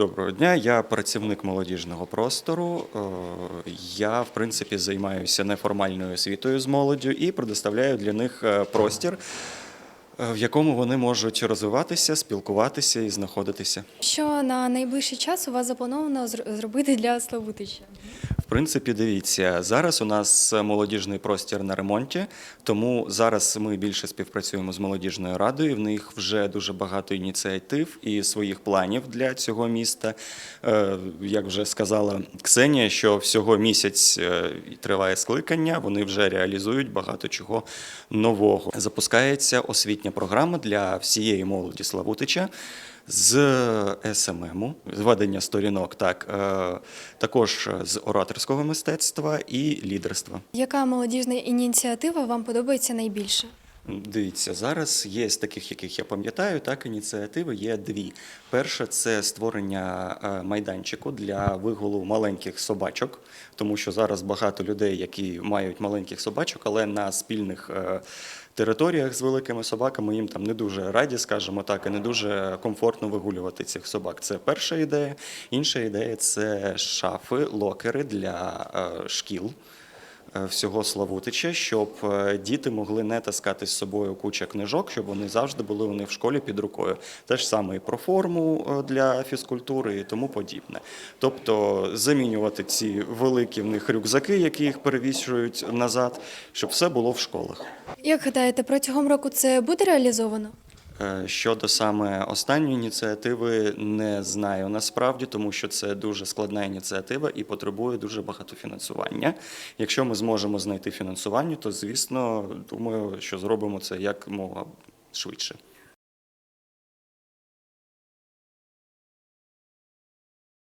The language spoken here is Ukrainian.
Доброго дня. Я працівник молодіжного простору. Е, Я, в принципі, займаюся неформальною освітою з молоддю і предоставляю для них е, простір, е, в якому вони можуть розвиватися, спілкуватися і знаходитися. Що на найближчий час у вас заплановано зробити для Славутича? Принципі, дивіться, зараз у нас молодіжний простір на ремонті, тому зараз ми більше співпрацюємо з молодіжною радою. В них вже дуже багато ініціатив і своїх планів для цього міста. Е, Як вже сказала Ксенія, що всього місяць е, триває скликання, вони вже реалізують багато чого нового. Запускається освітня програма для всієї молоді Славутича з СММу, з ведення сторінок, так е, також з ораторського мистецтва і лідерства. Яка молодіжна ініціатива вам подобається найбільше? Дивіться, зараз є з таких, яких я пам'ятаю, так ініціативи є дві. Перша це створення е, майданчику для вигулу маленьких собачок, тому що зараз багато людей, які мають маленьких собачок, але на спільних е, територіях з великими собаками їм там не дуже раді, скажімо так, і не дуже комфортно вигулювати цих собак. Це перша ідея. Інша ідея це шафи, локери для е, шкіл всього Славутича, щоб е, діти могли не таскати з собою куча книжок, щоб вони завжди були у них в школі під рукою. Те ж саме і про форму е, для фізкультури і тому подібне. Тобто замінювати ці великі в них рюкзаки, які їх перевішують назад, щоб все було в школах. Як гадаєте, протягом року це буде реалізовано? Е, Щодо саме останньої ініціативи, не знаю насправді, тому що це дуже складна ініціатива і потребує дуже багато фінансування. Якщо ми зможемо знайти фінансування, то звісно думаю, що зробимо це як мога швидше.